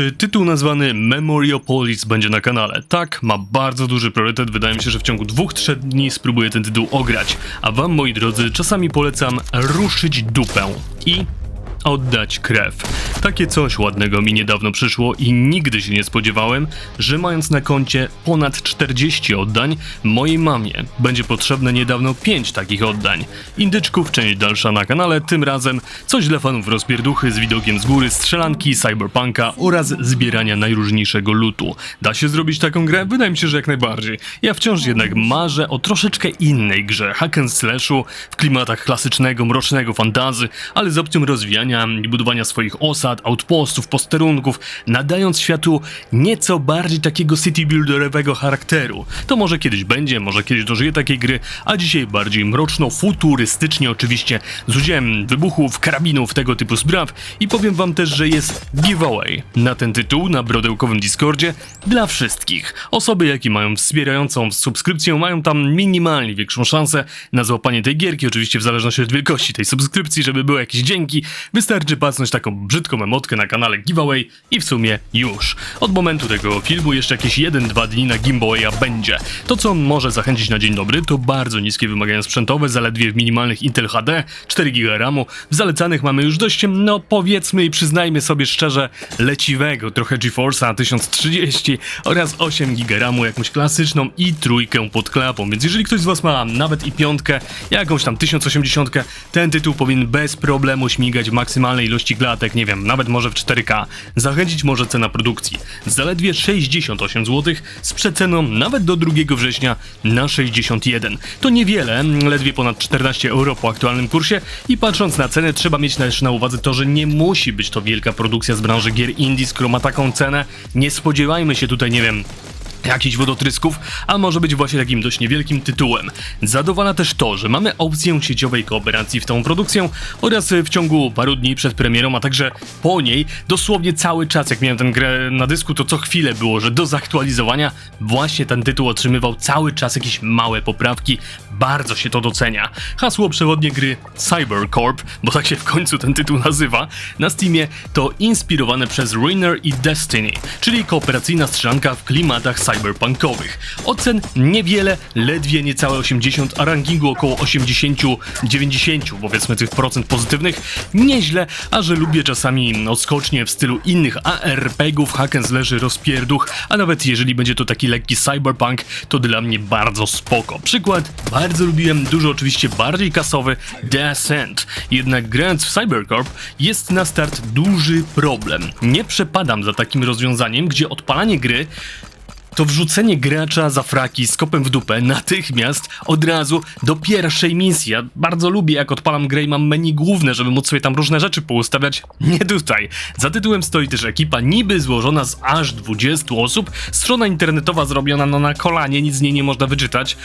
Czy tytuł nazwany Memoriopolis będzie na kanale? Tak, ma bardzo duży priorytet. Wydaje mi się, że w ciągu dwóch, trzech dni spróbuję ten tytuł ograć. A wam, moi drodzy, czasami polecam ruszyć dupę i oddać krew. Takie coś ładnego mi niedawno przyszło i nigdy się nie spodziewałem, że mając na koncie ponad 40 oddań, mojej mamie będzie potrzebne niedawno 5 takich oddań. Indyczków, część dalsza na kanale, tym razem coś dla fanów rozpierduchy z widokiem z góry, strzelanki, cyberpunka oraz zbierania najróżniejszego lutu. Da się zrobić taką grę? Wydaje mi się, że jak najbardziej. Ja wciąż jednak marzę o troszeczkę innej grze, hack and slashu, w klimatach klasycznego, mrocznego fantazy, ale z opcją rozwijania i budowania swoich osad, outpostów, posterunków, nadając światu nieco bardziej takiego city builderowego charakteru. To może kiedyś będzie, może kiedyś dożyję takiej gry, a dzisiaj bardziej mroczno, futurystycznie oczywiście, z udziałem wybuchów, karabinów, tego typu spraw i powiem wam też, że jest giveaway na ten tytuł na brodełkowym Discordzie dla wszystkich. Osoby, jakie mają wspierającą subskrypcję, mają tam minimalnie większą szansę na złapanie tej gierki, oczywiście w zależności od wielkości tej subskrypcji, żeby były jakieś dzięki. Wystarczy pacnąć taką brzydką emotkę na kanale giveaway i w sumie już. Od momentu tego filmu jeszcze jakieś 1-2 dni na giveawaya będzie. To co może zachęcić na dzień dobry to bardzo niskie wymagania sprzętowe, zaledwie w minimalnych Intel HD, 4 GB RAMu. W zalecanych mamy już dość, no powiedzmy i przyznajmy sobie szczerze, leciwego, trochę GeForce'a 1030 oraz 8 GB RAMu, jakąś klasyczną i trójkę pod klapą. Więc jeżeli ktoś z Was ma nawet i piątkę, jakąś tam 1080, ten tytuł powinien bez problemu śmigać w maksymalnej ilości klatek, nie wiem, nawet może w 4K. Zachęcić może cena produkcji. Zaledwie 68 zł z przeceną nawet do 2 września na 61. To niewiele, ledwie ponad 14 euro po aktualnym kursie i patrząc na cenę trzeba mieć też na uwadze to, że nie musi być to wielka produkcja z branży gier indie, skoro ma taką cenę. Nie spodziewajmy się tutaj, nie wiem, jakichś wodotrysków, a może być właśnie takim dość niewielkim tytułem. Zadowala też to, że mamy opcję sieciowej kooperacji w tą produkcję oraz w ciągu paru dni przed premierą, a także po niej dosłownie cały czas, jak miałem tę grę na dysku, to co chwilę było, że do zaktualizowania właśnie ten tytuł otrzymywał cały czas jakieś małe poprawki. Bardzo się to docenia. Hasło przewodnie gry Cybercorp, bo tak się w końcu ten tytuł nazywa, na Steamie to inspirowane przez Ruiner i Destiny, czyli kooperacyjna strzelanka w klimatach cyberpunkowych. Ocen niewiele, ledwie niecałe 80, a rankingu około 80-90, powiedzmy tych procent pozytywnych. Nieźle, a że lubię czasami odskocznie w stylu innych ARPG-ów, hack and rozpierduch, a nawet jeżeli będzie to taki lekki cyberpunk, to dla mnie bardzo spoko. Przykład, bardzo lubiłem, dużo oczywiście bardziej kasowy, The Ascent. Jednak grając w Cybercorp jest na start duży problem. Nie przepadam za takim rozwiązaniem, gdzie odpalanie gry to wrzucenie gracza za fraki z kopem w dupę natychmiast od razu do pierwszej misji. Ja bardzo lubię jak odpalam grę i mam menu główne, żeby móc sobie tam różne rzeczy poustawiać. Nie tutaj. Za tytułem stoi też ekipa niby złożona z aż 20 osób. Strona internetowa zrobiona no na kolanie, nic z niej nie można wyczytać.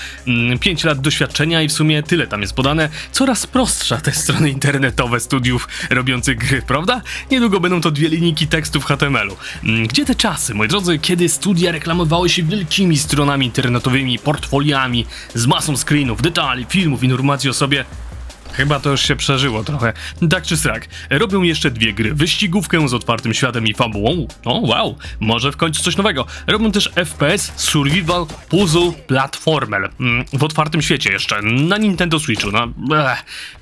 5 lat doświadczenia i w sumie tyle tam jest podane. Coraz prostsza te strony internetowe studiów robiących gry, prawda? Niedługo będą to dwie linijki tekstu w HTML-u. Mm, Gdzie te czasy, moi drodzy, kiedy studia reklamowały się wielkimi stronami internetowymi, portfoliami, z masą screenów, detali, filmów, informacji o sobie. Chyba to już się przeżyło trochę. Tak czy srak. Robią jeszcze dwie gry. Wyścigówkę z otwartym światem i fabułą. O, wow. Może w końcu coś nowego. Robią też FPS, Survival, Puzzle, Platformer. Mm, w otwartym świecie jeszcze. Na Nintendo Switchu. Na...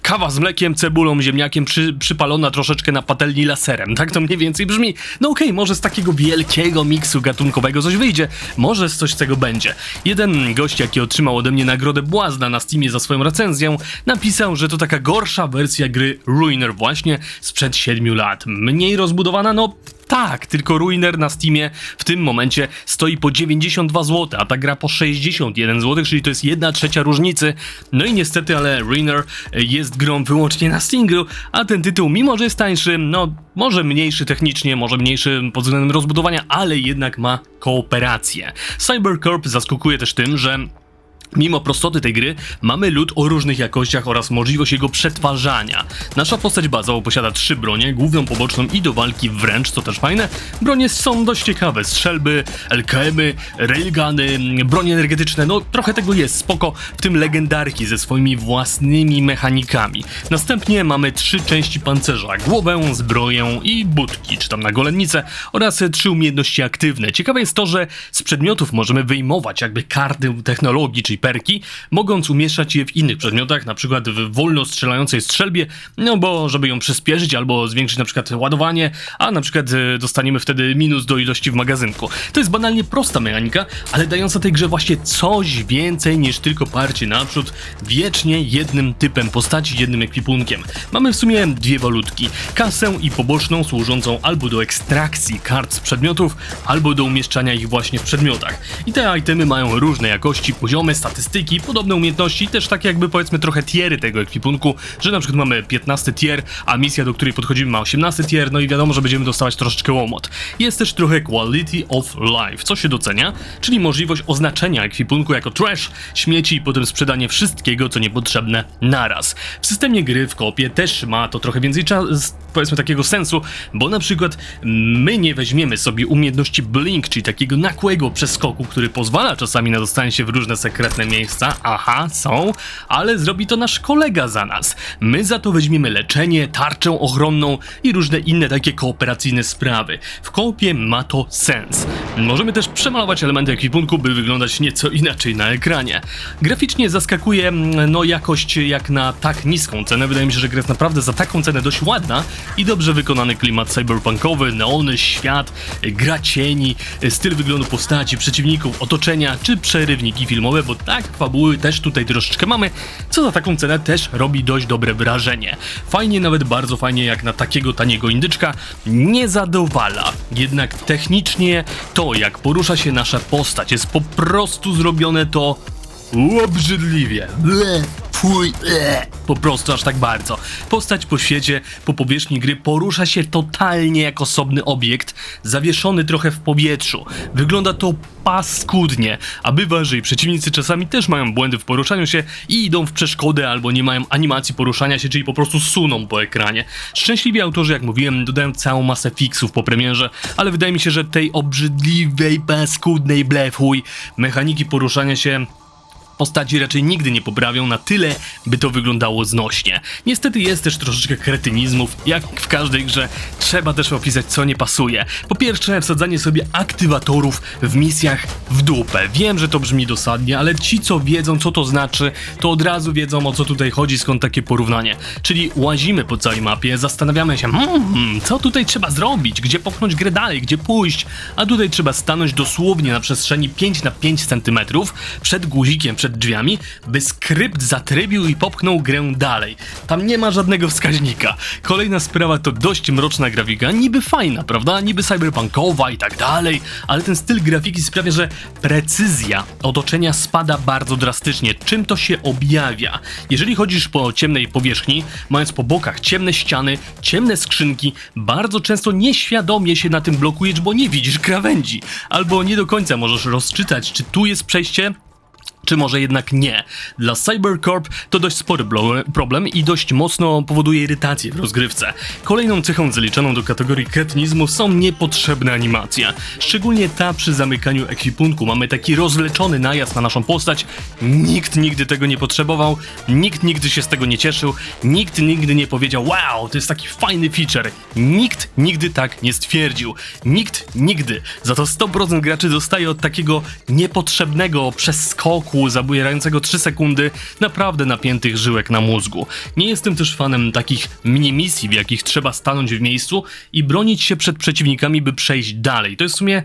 Kawa z mlekiem, cebulą, ziemniakiem, przy, przypalona troszeczkę na patelni laserem. Tak to mniej więcej brzmi. No okej, okay, może z takiego wielkiego miksu gatunkowego coś wyjdzie. Może z coś z tego będzie. Jeden gość, jaki otrzymał ode mnie nagrodę Błazna na Steamie za swoją recenzję, napisał, że to taka gorsza wersja gry Ruiner właśnie sprzed 7 lat. Mniej rozbudowana, no tak, tylko Ruiner na Steamie w tym momencie stoi po 92 zł, a ta gra po 61 zł, czyli to jest 1 trzecia różnicy. No i niestety, ale Ruiner jest grą wyłącznie na singlu, a ten tytuł, mimo że jest tańszy, no może mniejszy technicznie, może mniejszy pod względem rozbudowania, ale jednak ma kooperację. Cybercorp zaskakuje też tym, że Mimo prostoty tej gry, mamy lód o różnych jakościach oraz możliwość jego przetwarzania. Nasza postać bazowo posiada trzy bronie, główną, poboczną i do walki wręcz, co też fajne. Bronie są dość ciekawe, strzelby, LKM-y, railguny, bronie energetyczne, no trochę tego jest, spoko, w tym legendarki ze swoimi własnymi mechanikami. Następnie mamy trzy części pancerza, głowę, zbroję i budki, czy tam na golennicę oraz trzy umiejętności aktywne. Ciekawe jest to, że z przedmiotów możemy wyjmować jakby karty technologii, czyli perki, mogąc umieszczać je w innych przedmiotach, na przykład w wolno strzelającej strzelbie, no bo żeby ją przyspieszyć albo zwiększyć na przykład ładowanie, a na przykład e, dostaniemy wtedy minus do ilości w magazynku. To jest banalnie prosta mechanika, ale dająca tej grze właśnie coś więcej niż tylko parcie naprzód, wiecznie jednym typem postaci, jednym ekwipunkiem. Mamy w sumie dwie walutki, kasę i poboczną służącą albo do ekstrakcji kart z przedmiotów, albo do umieszczania ich właśnie w przedmiotach. I te itemy mają różne jakości, poziomy, statystyki, podobne umiejętności, też tak jakby powiedzmy trochę tiery tego ekwipunku, że na przykład mamy 15 tier, a misja, do której podchodzimy ma 18 tier, no i wiadomo, że będziemy dostawać troszeczkę łomot. Jest też trochę quality of life, co się docenia, czyli możliwość oznaczenia ekwipunku jako trash, śmieci i potem sprzedanie wszystkiego, co niepotrzebne naraz. W systemie gry w kopie też ma to trochę więcej czasu, powiedzmy takiego sensu, bo na przykład my nie weźmiemy sobie umiejętności blink, czyli takiego nakłego przeskoku, który pozwala czasami na dostanie się w różne sekretne miejsca, aha, są, ale zrobi to nasz kolega za nas. My za to weźmiemy leczenie, tarczę ochronną i różne inne takie kooperacyjne sprawy. W kopie ma to sens. Możemy też przemalować elementy ekwipunku, by wyglądać nieco inaczej na ekranie. Graficznie zaskakuje, mm, no jakość jak na tak niską cenę. Wydaje mi się, że gra jest naprawdę za taką cenę dość ładna i dobrze wykonany klimat cyberpunkowy, neony, świat, gra cieni, styl wyglądu postaci, przeciwników, otoczenia czy przerywniki filmowe, bo tak, fabuły też tutaj troszeczkę mamy, co za taką cenę też robi dość dobre wrażenie. Fajnie, nawet bardzo fajnie jak na takiego taniego indyczka, nie zadowala. Jednak technicznie to, jak porusza się nasza postać, jest po prostu zrobione to obrzydliwie. Ble, fuj, ble. Po prostu aż tak bardzo. Postać po świecie, po powierzchni gry porusza się totalnie jak osobny obiekt, zawieszony trochę w powietrzu. Wygląda to paskudnie, a bywa, że i przeciwnicy czasami też mają błędy w poruszaniu się i idą w przeszkodę albo nie mają animacji poruszania się, czyli po prostu suną po ekranie. Szczęśliwie autorzy, jak mówiłem, dodają całą masę fixów po premierze, ale wydaje mi się, że tej obrzydliwej, paskudnej blefuj mechaniki poruszania się postaci raczej nigdy nie poprawią na tyle, by to wyglądało znośnie. Niestety jest też troszeczkę kretynizmów, jak w każdej grze trzeba też opisać co nie pasuje. Po pierwsze wsadzanie sobie aktywatorów w misjach w dupę. Wiem, że to brzmi dosadnie, ale ci co wiedzą co to znaczy, to od razu wiedzą o co tutaj chodzi, skąd takie porównanie. Czyli łazimy po całej mapie, zastanawiamy się, hmm, co tutaj trzeba zrobić, gdzie popchnąć grę dalej, gdzie pójść, a tutaj trzeba stanąć dosłownie na przestrzeni 5 na 5 cm przed guzikiem, przed drzwiami, by skrypt zatrybił i popchnął grę dalej. Tam nie ma żadnego wskaźnika. Kolejna sprawa to dość mroczna grafika, niby fajna, prawda? Niby cyberpunkowa i tak dalej, ale ten styl grafiki sprawia, że precyzja otoczenia spada bardzo drastycznie. Czym to się objawia? Jeżeli chodzisz po ciemnej powierzchni, mając po bokach ciemne ściany, ciemne skrzynki, bardzo często nieświadomie się na tym blokujesz, bo nie widzisz krawędzi, albo nie do końca możesz rozczytać, czy tu jest przejście, czy może jednak nie. Dla Cybercorp to dość spory problem i dość mocno powoduje irytację w rozgrywce. Kolejną cechą zaliczoną do kategorii kretynizmu są niepotrzebne animacje. Szczególnie ta przy zamykaniu ekwipunku. Mamy taki rozwleczony najazd na naszą postać. Nikt nigdy tego nie potrzebował, nikt nigdy się z tego nie cieszył, nikt nigdy nie powiedział wow, to jest taki fajny feature. Nikt nigdy tak nie stwierdził. Nikt nigdy. Za to 100% graczy dostaje od takiego niepotrzebnego przeskoku zabierającego 3 sekundy naprawdę napiętych żyłek na mózgu. Nie jestem też fanem takich mini-misji, w jakich trzeba stanąć w miejscu i bronić się przed przeciwnikami, by przejść dalej. To jest w sumie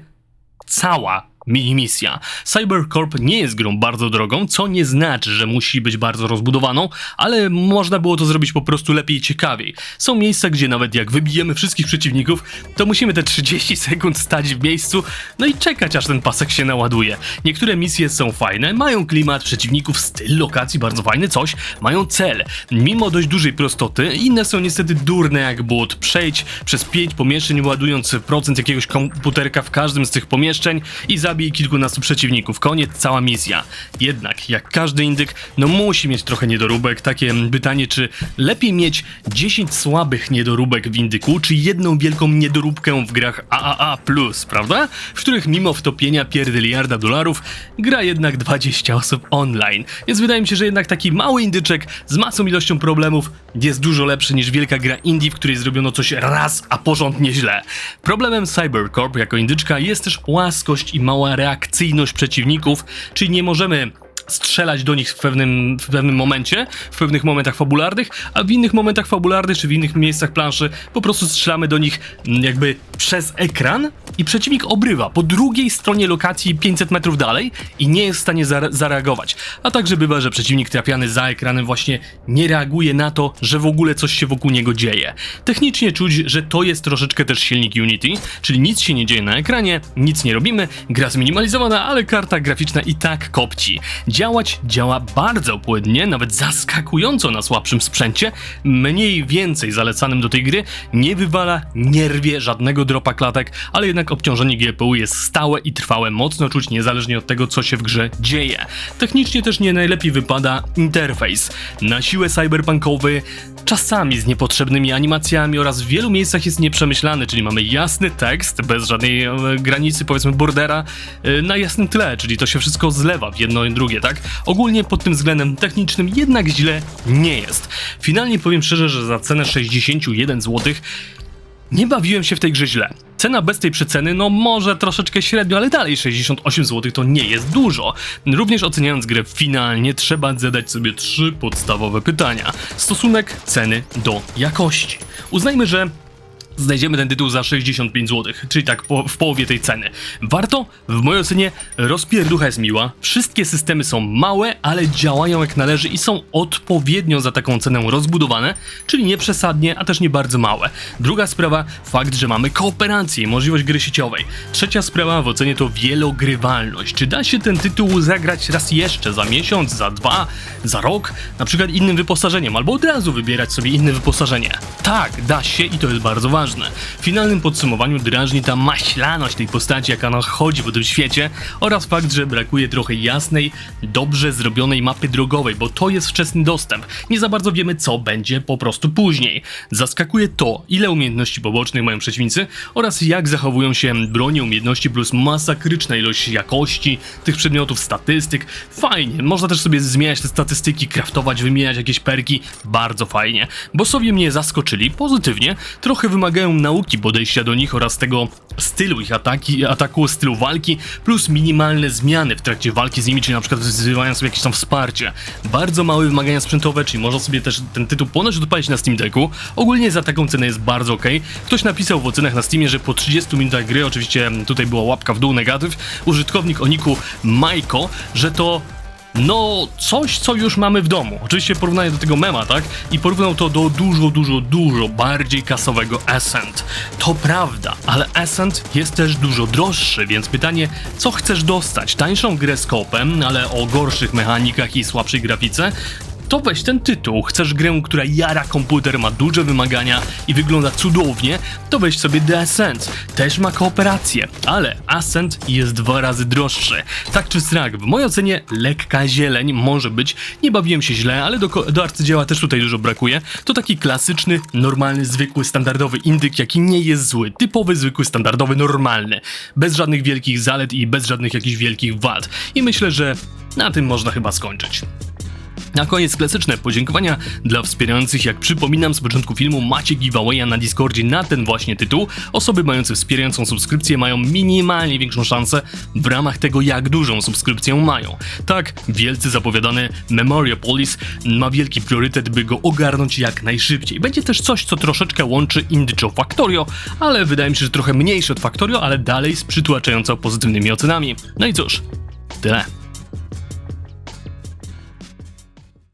cała mini-misja. Cybercorp nie jest grą bardzo drogą, co nie znaczy, że musi być bardzo rozbudowaną, ale można było to zrobić po prostu lepiej i ciekawiej. Są miejsca, gdzie nawet jak wybijemy wszystkich przeciwników, to musimy te 30 sekund stać w miejscu, no i czekać aż ten pasek się naładuje. Niektóre misje są fajne, mają klimat przeciwników, styl lokacji bardzo fajny, coś, mają cel. Mimo dość dużej prostoty, inne są niestety durne jak but. Przejdź przez 5 pomieszczeń ładując procent jakiegoś komputerka w każdym z tych pomieszczeń i zabij zabij kilkunastu przeciwników, koniec, cała misja. Jednak, jak każdy indyk, no musi mieć trochę niedoróbek. Takie pytanie, czy lepiej mieć 10 słabych niedoróbek w indyku, czy jedną wielką niedoróbkę w grach AAA+, prawda? W których mimo wtopienia pierdyliarda dolarów, gra jednak 20 osób online. Więc wydaje mi się, że jednak taki mały indyczek z masą ilością problemów jest dużo lepszy niż wielka gra indie, w której zrobiono coś raz, a porządnie źle. Problemem Cybercorp jako indyczka jest też płaskość i mała reakcyjność przeciwników, czyli nie możemy strzelać do nich w pewnym, w pewnym momencie, w pewnych momentach fabularnych, a w innych momentach fabularnych czy w innych miejscach planszy po prostu strzelamy do nich mm, jakby przez ekran i przeciwnik obrywa po drugiej stronie lokacji 500 metrów dalej i nie jest w stanie zare- zareagować. A także bywa, że przeciwnik trafiany za ekranem właśnie nie reaguje na to, że w ogóle coś się wokół niego dzieje. Technicznie czuć, że to jest troszeczkę też silnik Unity, czyli nic się nie dzieje na ekranie, nic nie robimy, gra zminimalizowana, ale karta graficzna i tak kopci. Działać działa bardzo płynnie, nawet zaskakująco na słabszym sprzęcie, mniej więcej zalecanym do tej gry, nie wywala, nie rwie żadnego dropa klatek, ale jednak obciążenie GPU jest stałe i trwałe, mocno czuć niezależnie od tego, co się w grze dzieje. Technicznie też nie najlepiej wypada interfejs. Na siłę cyberpunkowy, czasami z niepotrzebnymi animacjami oraz w wielu miejscach jest nieprzemyślany, czyli mamy jasny tekst, bez żadnej e, granicy, powiedzmy bordera, e, na jasnym tle, czyli to się wszystko zlewa w jedno i drugie, tak? Ogólnie pod tym względem technicznym jednak źle nie jest. Finalnie powiem szczerze, że za cenę 61 zł nie bawiłem się w tej grze źle. Cena bez tej przeceny, no może troszeczkę średnio, ale dalej 68 zł to nie jest dużo. Również oceniając grę finalnie, trzeba zadać sobie trzy podstawowe pytania. Stosunek ceny do jakości. Uznajmy, że znajdziemy ten tytuł za 65 zł, czyli tak po, w połowie tej ceny. Warto? W mojej ocenie rozpierducha jest miła, wszystkie systemy są małe, ale działają jak należy i są odpowiednio za taką cenę rozbudowane, czyli nie przesadnie, a też nie bardzo małe. Druga sprawa, fakt, że mamy kooperację i możliwość gry sieciowej. Trzecia sprawa w ocenie to wielogrywalność. Czy da się ten tytuł zagrać raz jeszcze, za miesiąc, za dwa, za rok, na przykład innym wyposażeniem, albo od razu wybierać sobie inne wyposażenie? Tak, da się i to jest bardzo ważne. W finalnym podsumowaniu drażni ta maślaność tej postaci, jaka ona chodzi po tym świecie oraz fakt, że brakuje trochę jasnej, dobrze zrobionej mapy drogowej, bo to jest wczesny dostęp. Nie za bardzo wiemy, co będzie po prostu później. Zaskakuje to, ile umiejętności pobocznych mają przeciwnicy oraz jak zachowują się bronie umiejętności plus masakryczna ilość jakości tych przedmiotów, statystyk. Fajnie, można też sobie zmieniać te statystyki, kraftować, wymieniać jakieś perki. Bardzo fajnie. Bossowie mnie zaskoczyli pozytywnie, trochę wymagają nauki podejścia do nich oraz tego stylu ich ataki, ataku, stylu walki, plus minimalne zmiany w trakcie walki z nimi, czyli na przykład wzywają sobie jakieś tam wsparcie. Bardzo małe wymagania sprzętowe, czyli można sobie też ten tytuł ponoć odpalić na Steam Decku. Ogólnie za taką cenę jest bardzo ok. Ktoś napisał w ocenach na Steamie, że po 30 minutach gry, oczywiście tutaj była łapka w dół negatyw, użytkownik o niku Majko, że to no, coś, co już mamy w domu. Oczywiście porównanie do tego mema, tak? I porównał to do dużo, dużo, dużo bardziej kasowego Ascent. To prawda, ale Ascent jest też dużo droższy, więc pytanie, co chcesz dostać? Tańszą grę z kopem, ale o gorszych mechanikach i słabszej grafice? To weź ten tytuł. Chcesz grę, która jara komputer, ma duże wymagania i wygląda cudownie, to weź sobie The Ascent. Też ma kooperację, ale Ascent jest dwa razy droższy. Tak czy srak, w mojej ocenie lekka zieleń może być. Nie bawiłem się źle, ale do, do arcydzieła też tutaj dużo brakuje. To taki klasyczny, normalny, zwykły, standardowy indyk, jaki nie jest zły. Typowy, zwykły, standardowy, normalny. Bez żadnych wielkich zalet i bez żadnych jakichś wielkich wad. I myślę, że na tym można chyba skończyć. Na koniec klasyczne podziękowania dla wspierających. Jak przypominam z początku filmu, macie giveawaya na Discordzie na ten właśnie tytuł. Osoby mające wspierającą subskrypcję mają minimalnie większą szansę w ramach tego, jak dużą subskrypcję mają. Tak, wielcy zapowiadany Memoriopolis ma wielki priorytet, by go ogarnąć jak najszybciej. Będzie też coś, co troszeczkę łączy Indycho Factorio, ale wydaje mi się, że trochę mniejszy od Factorio, ale dalej z przytłaczająco pozytywnymi ocenami. No i cóż, tyle.